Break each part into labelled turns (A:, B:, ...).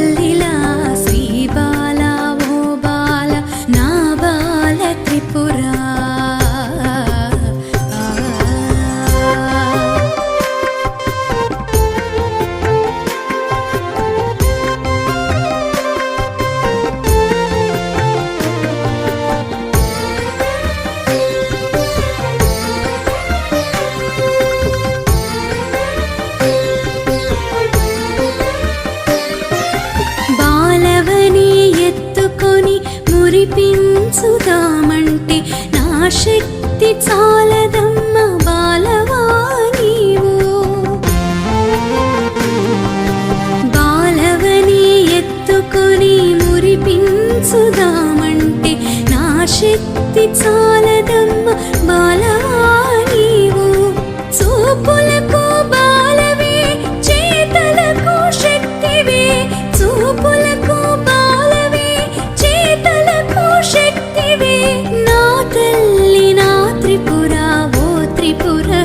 A: believe శక్తి చాలద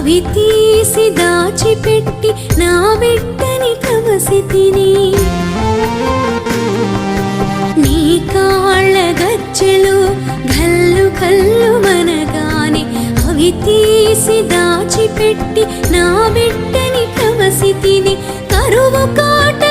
A: అవి తీసి దాచిపెట్టి నా బిడ్డని కవసి తిని నీ కాళ్ళ గచ్చెలు గల్లు కల్లు మనగానే అవి తీసి దాచిపెట్టి నా బిడ్డని కవసి తిని కరువు కాట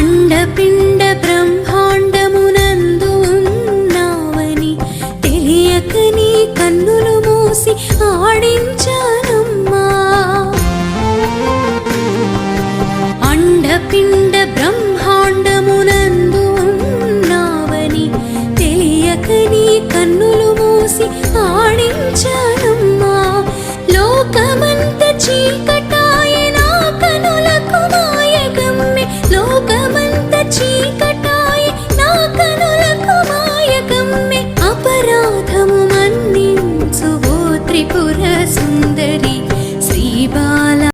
A: అండపిండ బ్రహ్మాండమునందు ఉన్నావని తెలియక నీ కన్నులు మూసి ఆడించాను